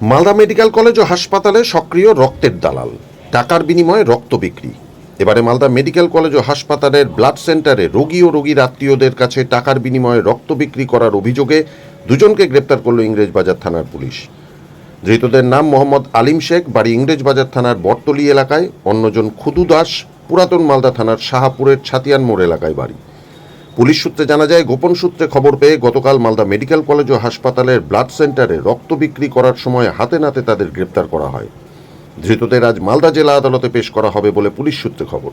Malda medical college ও হাসপাতালে সক্রিয় রক্তের দালাল। টাকার বিনিময়ে রক্ত বিক্রি। এবারে মালদা মেডিকেল কলেজ ও হাসপাতালের ব্লাড সেন্টারে রোগী ও রোগীর আত্মীয়দের কাছে টাকার বিনিময়ে রক্ত বিক্রি করার অভিযোগে দুজনকে গ্রেপ্তার করল ইংরেজবাজার থানার পুলিশ। ধৃতদের নাম মোহাম্মদ আলিম শেখ, বাড়ি ইংরেজবাজার থানার বটতলি এলাকায়। অন্যজন খুদু দাস, পুরাতন মালদা থানার শাহাপুরের ছাতিয়ান মোড় এলাকায় বাড়ি। পুলিশ সূত্রে জানা যায়, গোপন সূত্রে খবর পেয়ে গতকাল মালদা মেডিকেল কলেজ ও হাসপাতালের ব্লাড সেন্টারে রক্ত বিক্রি করার সময় হাতে নাতে তাদের গ্রেপ্তার করা হয়। ধৃতদের আজ মালদা জেলা আদালতে পেশ করা হবে বলে পুলিশ সূত্রে খবর।